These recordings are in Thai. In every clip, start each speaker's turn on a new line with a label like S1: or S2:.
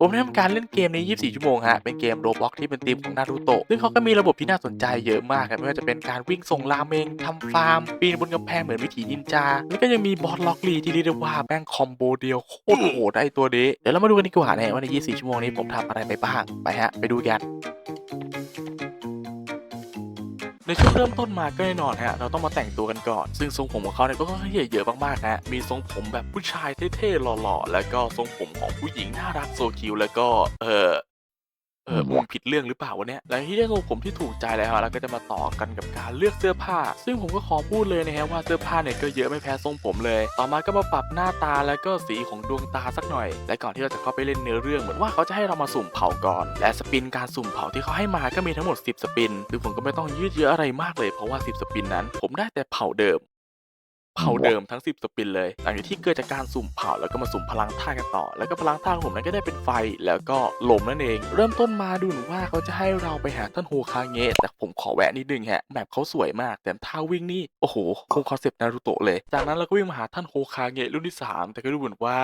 S1: ผมได้ทำการเล่นเกมนี้24 ชั่วโมงฮะ เป็นเกมโรบล็อกที่เป็นธีมของนารูโตะ ซึ่งเขาก็มีระบบที่น่าสนใจเยอะมากครับไม่ว่าจะเป็นการวิ่งส่งราเมงทำฟาร์ม ปีนบนกำแพงเหมือนวิถีนินจา แล้วก็ยังมีบอสล็อกลีที่เรียกได้ว่าแม่งคอมโบเดียวโคตรโหดได้ตัวนี้ เดี๋ยวเรามาดูกันดีกว่านะว่าใน 24 ชั่วโมงนี้ผมทำอะไรไปบ้าง ไปฮะ ไปดูกัน ในช่วงเริ่มต้นมาก็แน่นอนฮะเราต้องมาแต่งตัวกันก่อน ซึ่งทรงผมของเขาเนี่ยก็ค่อนข้างเยอะมากๆนะมีทรงผมแบบผู้ชายเท่ๆหล่อๆแล้วก็ทรงผมของผู้หญิงน่ารักโซคิวแล้วก็เออ เออผมผิดเรื่องหรือเปล่าวะเนี่ยหลังที่ได้ทรงผมที่ถูกใจแล้วฮะเราก็จะมาต่อกันกับการเลือกเสื้อผ้า ซึ่งผมก็ขอพูดเลยนะฮะว่าเสื้อผ้าเนี่ยก็เยอะไม่แพ้ทรงผมเลย ต่อมาก็มาปรับหน้าตาแล้วก็สีของดวงตาสักหน่อย และก่อนที่เราจะเข้าไปเล่นเนื้อเรื่องเหมือนว่าเขาจะให้เรามาสุ่มเผาก่อน และสปินการสุ่มเผาที่เขาให้มาก็มีทั้งหมด 10 สปินซึ่งผมก็ไม่ต้องยืดเยอะอะไรมากเลยเพราะว่า 10 สปินนั้น ผมได้แต่เผาเดิม เผาเดิมทั้ง 10 สปินเลยหลังจากที่เกิดจากการสุ่มเผาแล้วก็มาสุ่มพลังท่ากันต่อ แล้วก็พลังท่าของผมนั้นก็ได้เป็นไฟแล้วก็ลมนั่นเอง เริ่มต้นมาดูเหมือนว่าเขาจะให้เราไปหาท่านโฮคาเงะแต่ผมขอแวะนิดนึงฮะแมปเขาสวยมากแต่ท่าวิ่งนี่โอ้โหคงคอนเซปต์นารูโตะเลย จากนั้นเราก็วิ่งมาหาท่านโฮคาเงะรุ่นที่ 3 แต่ก็ดูเหมือนว่า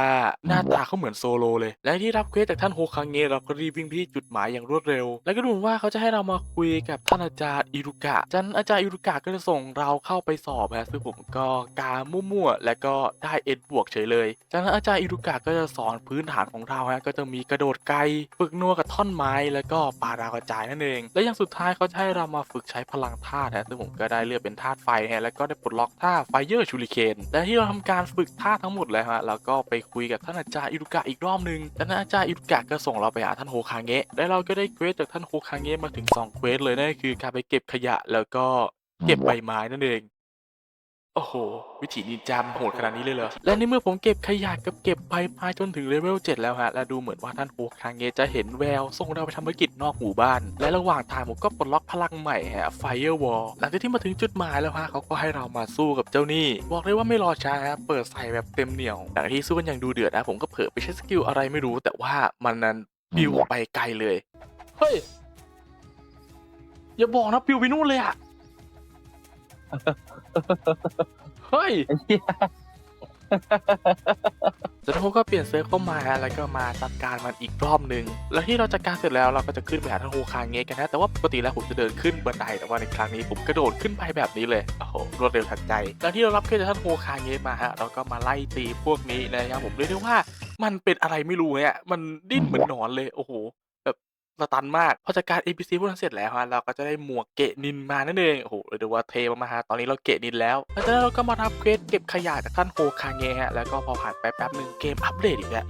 S1: หน้าตาเขาเหมือนโซโลเลย และที่รับเควสจากท่านโฮคาเงะเราก็รีบวิ่งไปที่จุดหมายอย่างรวดเร็ว แล้วก็ดูเหมือนว่าเขาจะให้เรามาคุยกับท่านอาจารย์อิรุกะจันอาจารย์อิรุกะก็จะส่งเราเข้าไปสอบฮะซึ่งผมก็กามั่วๆ และก็ได้เอ็ดบวกเฉยเลย จากนั้นอาจารย์อิรุกะก็จะสอนพื้นฐานของเราฮะก็จะมีกระโดดไกลฝึกนัวกับท่อนไม้ แล้วก็ปาดาวกระจายนั่นเอง และอย่างสุดท้ายเขาจะให้เรามาฝึกใช้พลังธาตุฮะซึ่งผมก็ได้เลือกเป็นธาตุไฟฮะแล้วก็ได้ปลดล็อกท่าไฟเยอร์ชูริเคนและที่เราทำการฝึกท่าทั้งหมดแล้วฮะแล้วก็ไปคุยกับท่านอาจารย์อิรุกะอีกรอบหนึงจากนั้นอาจารย์อิรุกะก็ส่งเราไปหาท่านโฮคาเงะและเราก็ได้เควสจากท่านโฮคาเงะมาถึงสองเควสเลยนั่นก็คือการไปเก็บขยะแล้วก็เก็บใบไม้นั่นเอง โอ้โห วิถีนินจามโหดขนาดนี้เลยเหรอ และในเมื่อผมเก็บขยะกับเก็บใบไม้จนถึงเลเวล 7 แล้วฮะ และดูเหมือนว่าท่านโฮคางเงจะเห็นแวว ส่งเราไปทำภารกิจนอกหมู่บ้าน และระหว่างทางผมก็ปลดล็อกพลังใหม่ฮะ Firewall หลังจากที่มาถึงจุดหมายแล้วฮะเขาก็ให้เรามาสู้กับเจ้านี่ บอกเลยว่าไม่รอช้าฮะ เปิดใส่แบบเต็มเหนียว หลังจากที่สู้กันอย่างดูเดือดนะผมก็เผลอไปใช้สกิลอะไรไม่รู้ แต่ว่ามันนั้นปิวไปไกลเลย เฮ้ย อย่าบอกนะปิวไปนู่นเลยอะ เฮ้ย
S2: ไอ้เหี้ย
S1: จากก็เปลี่ยนเซิร์ฟเข้ามาฮะแล้วก็มาจัดการมันอีกรอบหนึ่งแล้วที่เราจัดการเสร็จแล้วเราก็จะขึ้นไปหาท่านโฮคางเงะกันนะ แต่ว่าปกติแล้วผมจะเดินขึ้นบันไดแต่ว่าในครั้งนี้ผมกระโดดขึ้นไปแบบนี้เลยโอ้โหรวดเร็วทันใจแล้วที่เรารับเคสจากท่านโฮคางเงะมาฮะเราก็มาไล่ตีพวกนี้นะครับผมเรียกได้ว่า มันเป็นอะไรไม่รู้เนี่ยมันดิ้นเหมือนหนอนเลยโอ้โห สตันมาก พอจัดการ NPC พวกนั้นเสร็จแล้วฮะเราก็จะได้หมวกเกะนินมานั่นเองโอ้โหเรียกได้ว่าเทมาฮะตอนนี้เราเกะนินแล้วหลังจากนั้นเราก็มาทับเควสเก็บขยะจากท่านโฮคาเงะฮะแล้วก็พอผ่านไปแป๊บหนึ่งเกมอัปเดตอีกแล้ว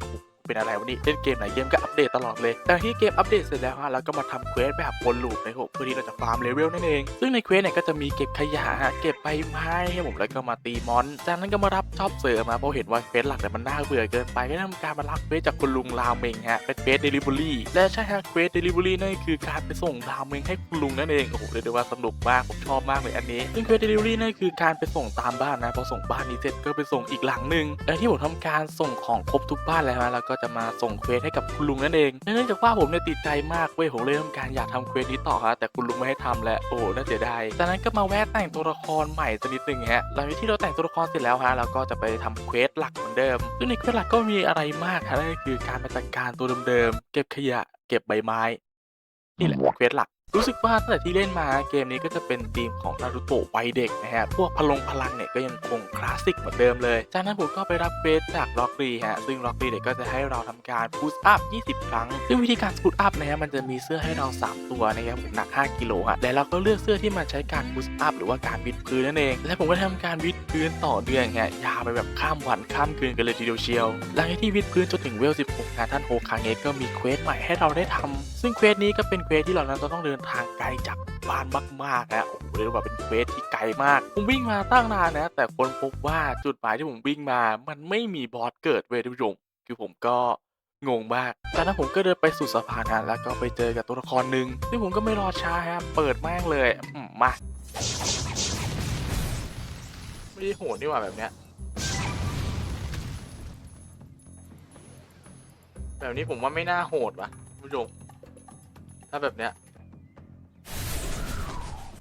S1: เป็นอะไรวะนี่เล่นเกมไหนเกมก็อัปเดตตลอดเลย แต่ที่เกมอัปเดตเสร็จแล้วฮะเราก็มาทำเควสแบบวนลูปนะครับเพื่อที่เราจะฟาร์มเลเวลนั่นเอง ซึ่งในเควสเนี่ยก็จะมีเก็บขยะฮะเก็บใบไม้ครับผมแล้วก็มาตีมอน จากนั้นก็มารับจ็อบเสริมมาเพราะเห็นว่าเควสหลักเนี่ยมันน่าเบื่อเกินไปก็ทำการมารับเควสจากคุณลุงรามเมงฮะเป็นเควสเดลิเวอรี่และใช่ฮะเควสเดลิเวอรี่นั่นคือการไปส่งรามเมงให้คุณลุงนั่นเองโอ้โหเรียกได้ว่าสนุกมากผมชอบมากเลยอันนี้ ซึ่งเควสเดลิเวอรี่นั่นคือการไปส่งตามบ้านนะพอส่งบ้านนี้เสร็จก็ไปส่งอีกหลังหนึ่งและที่ผมทำการส่งของครบทุกบ้านแล้วฮะแล้วก็็จะมาส่งเควสให้กับคุณลุงนั่นเองเนื่องจากว่าผมเนี่ยติดใจมากเว้ยผมเลยทำการอยากทำเควสนี้ต่อฮะแต่คุณลุงไม่ให้ทำและโอ้น่าเสียดายจากนั้นก็มาแวะแต่งตัวละครใหม่สักนิดหนึ่งฮะหลังจากที่เราแต่งตัวละครเสร็จแล้วฮะเราก็จะไปทำเควสหลักเหมือนเดิมซึ่งในเควสหลักก็มีอะไรมากฮะนั่นก็คือการไปจัดการตัวเดิมๆเก็บขยะ เก็บใบไม้นี่แหละเควสหลัก รู้สึกว่าตั้งแต่ที่เล่นมาเกมนี้ก็จะเป็นธีมของนารูโตะวัยเด็กนะฮะ พวกพลงพลังเนี่ยก็ยังคงคลาสสิกเหมือนเดิมเลย จากนั้นผมก็ไปรับเควสจากล็อกรีฮะ ซึ่งล็อกรีเนี่ยก็จะให้เราทำการพุชอัพ 20 ครั้ง ซึ่งวิธีการพุชอัพนะฮะมันจะมีเสื้อให้เรา 3 ตัวนะครับผมหนัก 5 กิโลฮะ และเราก็เลือกเสื้อที่มันใช้การพุชอัพหรือว่าการวิดพื้นนั่นเอง และผมก็ทำการวิดพื้นต่อเดือนฮะ ยาวไปแบบข้ามวันข้ามคืนกันเลยทีเดียวเชียว หลังจากที่วิดพื้นจนถึงเวล 16นะท่านโฮคางเงะก็มีเควสใหม่ให้เราได้ทำซึ่งเควสนี้ก็เป็นเควสที่เรานั้นจะต้องเดินทางไกลจากบ้านมากๆนะโอ้โหเรียกว่าเป็นเควสที่ไกลมาก ผมวิ่งมาตั้งนานนะ แต่คนพบว่าจุดหมายที่ผมวิ่งมา มันไม่มีบอสเกิดเว้ยท่านผู้ชมคือผมก็งงมากจากนั้นผมก็เดินไปสู่สะพานฮะแล้วก็ไปเจอกับตัวละครหนึ่งซึ่งผมก็ไม่รอช้าฮะ เปิดแม่งเลยมาไม่ได้โหดนี่หว่าแบบเนี้ย แบบนี้ผมว่าไม่น่าโหดว่ะผู้ชมถ้าแบบเนี้ย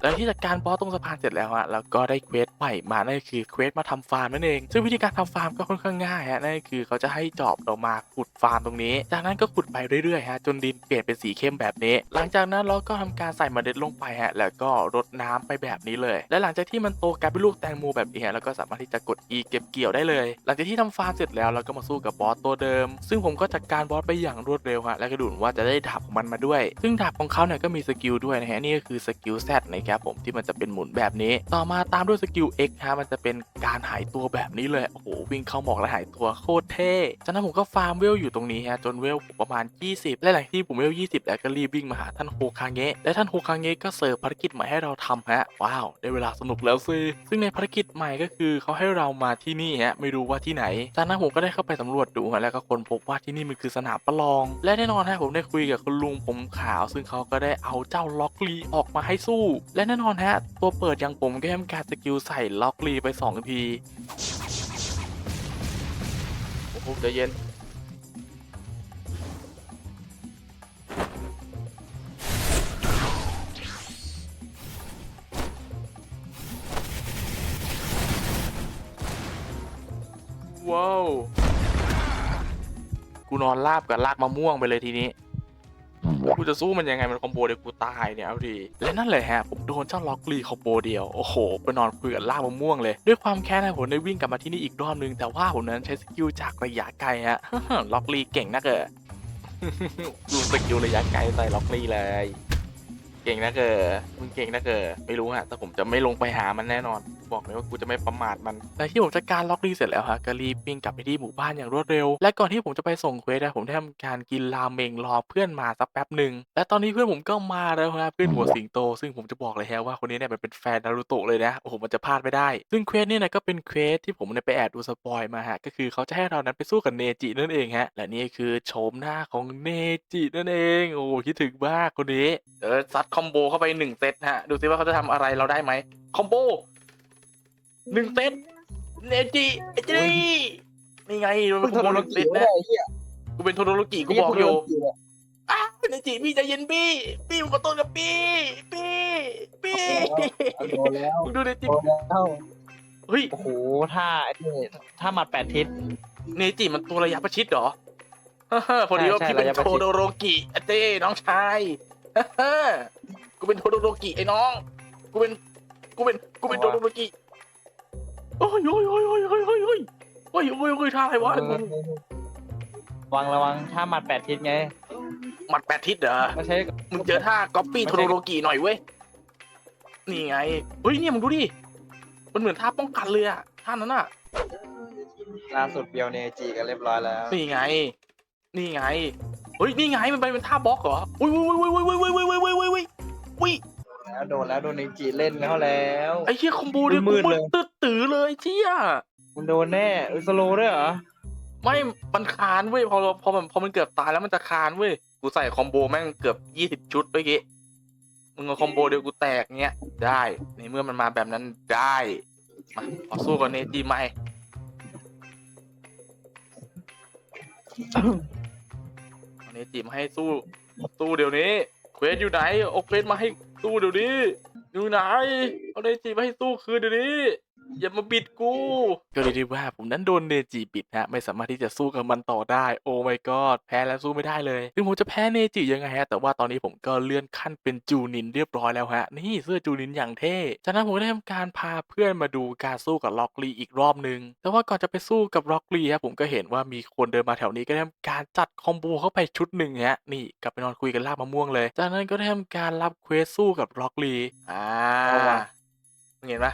S1: แล้วที่จัดการบอสตรงสะพานเสร็จแล้วฮะแล้วก็ได้เควสใหม่มานั่นก็คือเควสมาทำฟาร์มนั่นเอง ซึ่งวิธีการทำฟาร์มก็ค่อนข้างง่ายฮะนั่นก็คือเขาจะให้จอบเรามาขุดฟาร์มตรงนี้ จากนั้นก็ขุดไปเรื่อยๆฮะจนดินเปลี่ยนเป็นสีเข้มแบบนี้ หลังจากนั้นเราก็ทำการใส่เมล็ดลงไปฮะแล้วก็รดน้ำไปแบบนี้เลย และหลังจากที่มันโตกลายเป็นลูกแตงโมแบบนี้ฮะแล้วก็สามารถที่จะกด E เก็บเกี่ยวได้เลย หลังจากที่ทำฟาร์มเสร็จแล้วเราก็มาสู้กับบอสตัวเดิม ซึ่งผมก็จัดการบอสไปอย่างรวดเร็วฮะและก็ดูเหมือนว่าจะได้ดาบของมันมาด้วย ซึ่งดาบของเขาเนี่ยก็มีสกิลด้วยนะฮะนี่ก็คือสกิล Z นะครับครับผมที่มันจะเป็นหมุนแบบนี้ ต่อมาตามด้วยสกิล X ฮะมันจะเป็นการหายตัวแบบนี้เลยโอ้โหวิ่งเข้าหมอกและหายตัวโคตรเท่จากนั้นผมก็ฟาร์มเวลอยู่ตรงนี้ฮะจนเวลผมประมาณ 20 และหลังที่ผมเวล 20 แล้วก็รีบวิ่งมาหาท่านโฮคาเงะและท่านโฮคาเงะก็เสิร์ฟภารกิจใหม่ให้เราทำฮะว้าวได้เวลาสนุกแล้วสิซึ่งในภารกิจใหม่ก็คือเขาให้เรามาที่นี่ฮะไม่รู้ว่าที่ไหนจากนั้นผมก็ได้เข้าไปสำรวจดูฮะแล้วก็ค้นพบว่าที่นี่มันคือสนามประลอง และแน่นอนฮะผมได้คุยกับคุณลุงผมขาว ซึ่งเขาก็ได้เอาเจ้าล็อกลีออกมาให้สู้และแน่นอนฮะ ตัวเปิดอย่างผมก็ทำการสกิลใส่ล็อกลีไปสองที โอ้โหใจเย็น ว้าว กูนอนราบกับลากมะม่วงไปเลยทีนี้ กูจะสู้มันยังไงมันคอมโบเดียวกูตายเนี่ยเอาดีและนั่นแหละฮะผมโดนเจ้าล็อกลีคอมโบเดียว โอ้โหไปนอนคุยกับลามะม่วงเลย ด้วยความแค้นนะผมได้วิ่งกลับมาที่นี่อีกรอบนึง แต่ว่าผมนั้นใช้สกิลจากระยะไกลฮะล็อกลีเก่งนักเออดูสกิลระยะไกลใส่ล็อกลีเลยเก่งนะเกอมึงเก่งนะเกอไม่รู้ฮะแต่ผมจะไม่ลงไปหามันแน่นอน บอกเลยว่ากูจะไม่ประมาทมันแต่ที่ผมจัดการล็อกดีเสร็จแล้วฮะก็รีบวิ่งกลับไปที่หมู่บ้านอย่างรวดเร็ว และก่อนที่ผมจะไปส่งเควสนะผมได้ทำการกินราเมงรอเพื่อนมาสักแป๊บหนึ่งและตอนนี้เพื่อนผมก็มาแล้วฮะเพื่อนหัวสิงโต ซึ่งผมจะบอกเลยฮะว่าคนนี้เนี่ยมันเป็นแฟนนารูโตะเลยนะโอ้โหมันจะพลาดไม่ได้ ซึ่งเควสเนี่ยนะก็เป็นเควสที่ผมเนี่ยไปแอบดูสปอยมาฮะก็คือเขาจะให้เรานั้นไปสู้กับเนจินั่นเองฮะและนี่คือโฉมหน้าของเนจินั่นเองโอ้คิดถึงมากคนนี้เออซัดคอมโบเข้าไปหนึ่งเซตฮะดูซิว่าเขาจะทำอะไรเราได้ไหมคอมโบ หนึ่งเซตเนจิไอ้เจนี่นี่ไงมันเป็นขโมยหนึ่งเซตนะ
S2: ไอ้เหี้ย
S1: กูเป็นโทโดโรกิกูบอกอยู่อ้าวเนจิพี่ใจเย็นพี่พี่ผมขอโทษกับพี่พี่พี่
S2: โดนแล้ว
S1: มึงดูเนจิ
S2: โดนแล้ว
S1: เฮ้ย
S2: โอ้โหท่าไอ้นี่ท่าหมัดแปดทิศ
S1: เนจิมันตัวระยะประชิดเหรอฮ่าฮ่าพอดีว่า
S2: ใช่
S1: พี่เป็น
S2: ระยะประ
S1: โท
S2: ชิด
S1: โดโรกิไอ้เจ้น้องชายฮ่าฮ่ากูเป็นโทโดโรกิไอ้น้อง กูเป็น กูเป็น กูเป็นโทโดโรกิ โอ้ยโอ้ยโอ้ยโอ้ยโอ้ยโอ้ยโอ้ยโอ้ยโอ้ยโอ้ยท่าอะไรวะ
S2: ระวังระวังท่าหมัดแปดทิศไง
S1: หมัดแปดทิศเหรอ
S2: ไม่ใช่
S1: มึงเจอท่าก๊อปปี้โทโรโรกิหน่อยเว้ยนี่ไงเฮ้ยเนี่ยมึงดูดิมันเหมือนท่าป้องกันเลยอะท่านั้นอะ
S2: ล่าสุดเบียวเนจิกันเรียบร้อยแล้ว
S1: นี่ไง นี่ไง เฮ้ย นี่ไง มันไปเป็นท่าบล็อกเหรอ อุ้ยอุ้ยอุ้ยอุ้ยอุ้ยอุ้ยอุ้ยอุ้ยอุ้ยอุ้ยอุ้ยอุ้ย
S2: แล้วโดนแล้วโดนเนจิเล่นแล้วแล้ว
S1: ไอ้เหี้ยคอมโบเนี่ย
S2: มืดๆ
S1: มื
S2: เล
S1: ด ตื้อตื้อเลยเชี่ย
S2: มันโดนแน่เออสโลว์ด้วยเหรอ
S1: ไม่มันคานเว้ยพอพอมันพอมันเกือบตายแล้วมันจะคานเว้ยกูใส่คอมโบแม่งเกือบยี่สิบชุดเมื่อกี้มึงเอาคอมโบเดียวกูแตกเงี้ยได้ในเมื่อมันมาแบบนั้นได้มาขอสู้กับเนจิใหม่เอาเนจิมาให้สู้สู้เดี๋ยวนี้เควสอยู่ไหนเอาเควสมาให้สู้เดี๋ยวนี้อยู่ไหนเอาเนจิมาให้สู้คืนเดี๋ยวนี้ อย่ามาบิดกู ก็เลยดีว่าผมนั้นโดนเนจิบิดฮะ ไม่สามารถที่จะสู้กับมันต่อได้ โอ้ my god แพ้แล้วสู้ไม่ได้เลยถึงผมจะแพ้เนจิยังไงฮะ แต่ว่าตอนนี้ผมก็เลื่อนขั้นเป็นจูนินเรียบร้อยแล้วฮะ นี่เสื้อจูนินอย่างเท่ จากนั้นผมก็ได้ทำการพาเพื่อนมาดูการสู้กับล็อกลีอีกรอบนึง แต่ว่าก่อนจะไปสู้กับล็อกลีฮะผมก็เห็นว่ามีคนเดินมาแถวนี้ก็ได้ทำการจัดคอมโบเข้าไปชุดหนึ่งฮะ นี่กลับไปนอนคุยกันลากมะม่วงเลย จากนั้นก็ได้ทำการรับเควสสู้กับล็อกลี อ่า
S2: เอาว่ะ
S1: มึงเห็นปะ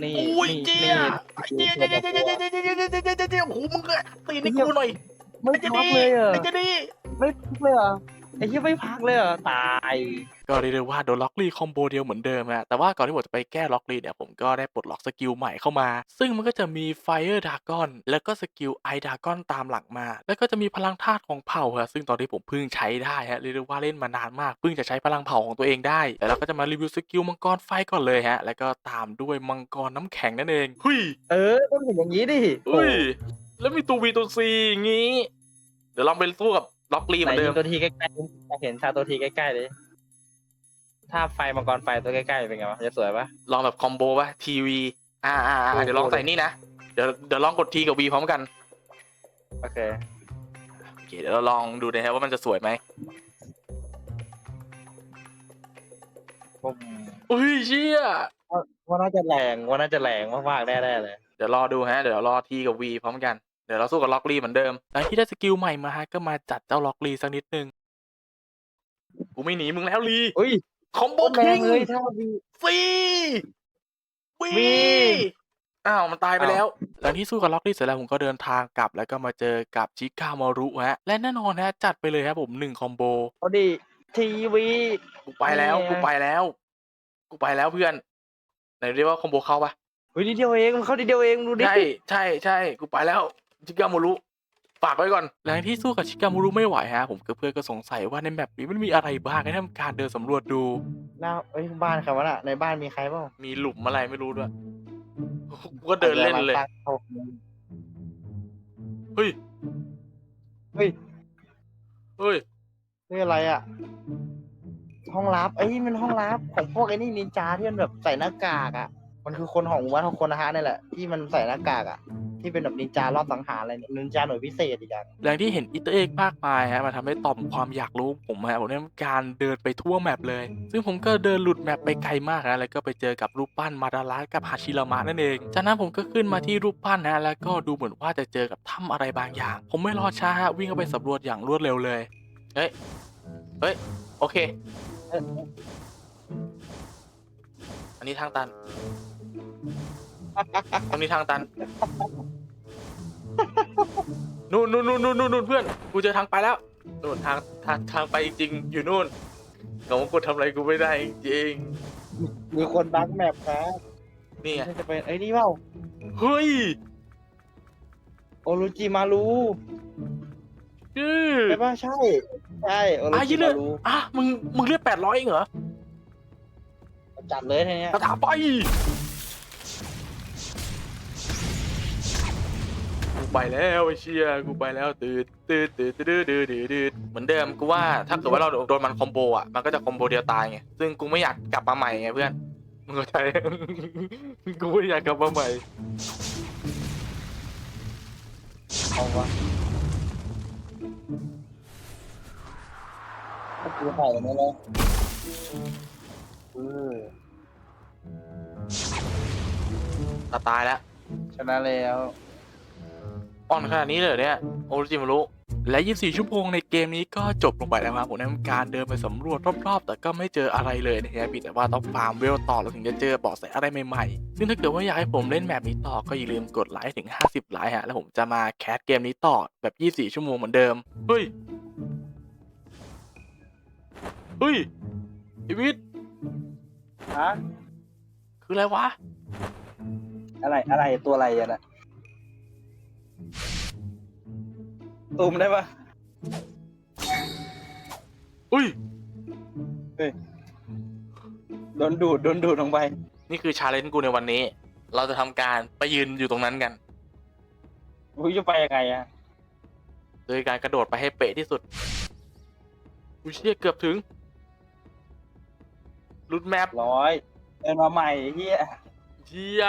S2: เจี๊
S1: ยเจี๊ยเจี๊ยเจี๊ยเจี๊ยเจี๊ยเจี๊ยเจี๊ยเจี๊ยโอ้โหมึงก็ตีให้กูหน่อย
S2: ไม่
S1: ไอ้เจ
S2: พัก
S1: นี่
S2: เลยเหรอ
S1: ไอ้เจนี่
S2: ไม่พักเลยเหรอ ไอ้เหี้ยไม่พักเลยเหรอตาย
S1: ก็เรียกได้ว่าโดนล็อกลีคอมโบเดียวเหมือนเดิมฮะแต่ว่าก่อนที่ผมจะไปแก้ล็อกลีเนี่ยผมก็ได้ปลดล็อกสกิลใหม่เข้ามา ซึ่งมันก็จะมี Fire Dragon แล้วก็สกิล Ice Dragon ตามหลังมา แล้วก็จะมีพลังธาตุของเผ่าฮะซึ่งตอนนี้ผมเพิ่งใช้ได้ฮะเรียกได้ว่าเล่นมานานมากเพิ่งจะใช้พลังเผ่าของตัวเองได้แล้วเราก็จะมารีวิวสกิลมังกรไฟก่อนเลยฮะแล้วก็ตามด้วยมังกรน้ำแข็งนั่นเองหุย
S2: เออต้องเห็นอย่างนี้ดิ
S1: อุ้ยแล้วมีตัว V ตัว C อย่างงี้ เดี๋ยวลองไปสู้กับ ล็อกลีเห
S2: ไหน
S1: มือนเดิ
S2: ยิ
S1: ม
S2: งตัวทีใกล้ๆอยากเห็นชาตัวทีใกล้ๆเลย ถ้าไฟมังกรไฟตัวใกล้ๆเป็นไงวะจะสวยปะ
S1: ลองแบบคอมโบป่ะทีวีอ่าอ่าอ่า
S2: โอ้โห
S1: เดี๋ยวลองใส่นี่นะเดี๋ยวเดี๋ยวลองกดทีกับ V พร้อมกัน
S2: โอเค
S1: โอเคเดี๋ยวเราลองดูนะครับว่ามันจะสวยไหม
S2: ผม
S1: อุ้ยเชี่ย
S2: ว่าน่าจะแรงว่าน่าจะแรงมากๆแน่ๆเลย
S1: เดี๋ยวรอดูฮะ เดี๋ยวรอทีกับ V พร้อมกันเดี๋ยวเราสู้กับล็อกลีเหมือนเดิมแล้วที่ได้สกิลใหม่มาฮะก็มาจัดเจ้าล็อกลีสักนิดนึงกูไม่หนีมึงแล้วลี
S2: อุ้ย
S1: คอมโบ
S2: โคตรแร
S1: คิ
S2: ง
S1: ง
S2: เลยถ้าวี
S1: ซีวี
S2: วี
S1: อ้าวมันตายไป
S2: อ้าว
S1: แล้ว หลังที่สู้กับล็อกลี่เสร็จแล้วผมก็เดินทางกลับแล้วก็มาเจอกับชิคามารุฮะและแน่นอนฮะจัดไปเลยครับผมหนึ่งคอมโบ
S2: เอาดิทีวี
S1: กูไปแล้ว
S2: นี่ไง
S1: กูไปแล้ว กูไปแล้วเพื่อน ไหนเรียกว่าคอมโบเข้าปะ
S2: เฮ้ยนิดเดียวเองมันเข้านิดเดียวเองดูดิ
S1: ใช่ใช่ใช่กูไปแล้ว ชิคามารุฝากไว้ก่อนหลังที่สู้กับชิคามารุไม่ไหวฮะผมกับเพื่อนก็สงสัยว่าในแมปนี้มันมีอะไรบ้างให้ทำการเดินสำรวจดู
S2: หน้าเอ้ยบ้านใครวะน่ะในบ้านมีใครเปล่า
S1: มีหลุมอะไรไม่รู้ด้วยกูก็เดินเล่นเลย
S2: อาจจะมาตั้ง
S1: เฮ้ย
S2: เฮ้ย
S1: เฮ้ย
S2: นี่อะไรอะ ห้องลับเอ้ยมันห้องลับของพวกไอ้นี่นินจาที่มันแบบใส่หน้ากากอะ มันคือคนของหมู่บ้านของคนนะฮะนี่แหละที่มันใส่หน้ากากอะ ที่เป็นแบบนินจารอบสังหารอะไรเนี่ยนินจาหน่วยพิเศษอีกอย่าง
S1: หลังที่เห็นอิตเตอร์เอกมากมายฮะมันทำให้ต่อมความอยากรู้ผมฮะผมได้ทำการเดินไปทั่วแมปเลย ซึ่งผมก็เดินหลุดแมปไปไกลมากนะแล้วก็ไปเจอกับรูปปั้นมาดาระกับฮาชิรามะนั่นเองจากนั้นผมก็ขึ้นมาที่รูปปั้นนะแล้วก็ดูเหมือนว่าจะเจอกับถ้ำอะไรบางอย่าง ผมไม่รอช้าฮะวิ่งเข้าไปสำรวจอย่างรวดเร็วเลยเฮ้ยเฮ้ยโอเค
S2: อ้ย
S1: อันนี้ทางตัน ตรงนี้ทางตัน นู่นนู่นนู่นนู่นนู่นเพื่อน กูเจอทางไปแล้ว นู่นทางทางทางไปจริงๆอยู่นู่นเขาว่ากูทำอะไรกูไม่ได้จริง
S2: มีคนดักแมปครับ
S1: ๆนี่ไง
S2: จะเป็นไอ้นี่เปล่า
S1: เฮ้ย
S2: โอรุจิมารู
S1: ชื่อ
S2: ใช่ปะใช่ ใช่โอรุ
S1: อะ
S2: จิ
S1: ยี่เลือ
S2: มา
S1: ด
S2: รู
S1: อะมึง มึงเลือดแปดร้อยเองเหรอ
S2: จัดเลยทีเนี้ย
S1: กระถาไปกูไปแล้วไอ้เชียกูไปแล้วตืดตืดตืดตืดตืดตืดตืดเหมือนเดิมกูว่าถ้าเกิดว่าเราโดนมันคอมโบอะมันก็จะคอมโบเดียวตายไงซึ่งกูไม่อยากกลับมาใหม่ไงเพื่อนมึงเข้าใจ กูไม่อยากกลับมาใหม่
S2: เอาวะก็คือใส่กันนี่เลยเออ
S1: ตาตายแล้ว
S2: ชนะแล้ว
S1: อ่อนขนาดนี้เลยเหรอเนี่ยโอริจิมารุและ 24 ชั่วโมงในเกมนี้ก็จบลงไปแล้วครับผมได้ทำการเดินไปสำรวจรอบๆ แต่ก็ไม่เจออะไรเลยนะฮะมีแต่ว่าต้องฟาร์มเวลต่อเราถึงจะเจอเบาะแสอะไรใหม่ๆ ซึ่งถ้าเกิดว่าอยากให้ผมเล่นแบบนี้ต่อก็อย่าลืมกดไลค์ถึง 50 ไลค์ฮะ แล้วผมจะมาแคสเกมนี้ต่อแบบ 24 ชั่วโมงเหมือนเดิม เฮ้ย เฮ้ยอีวิท
S2: ฮะ
S1: คืออะไรวะ
S2: อะไรอะไรตัวอะไรอะน่ะตูมได้ปะ
S1: อุ้ย
S2: โดนดูดโดนดูดลงไป
S1: นี่คือชาเลนจ์กูในวันนี้ เราจะทำการไปยืนอยู่ตรงนั้นกัน
S2: อุ้ยจะไปยังไงอะ
S1: โดยการกระโดดไปให้เป๊ะที่สุดอุ้ยเชี่ยเกือบถึงรุดแมป
S2: ร้อยเดินมาใหม่เฮีย
S1: เชี่ย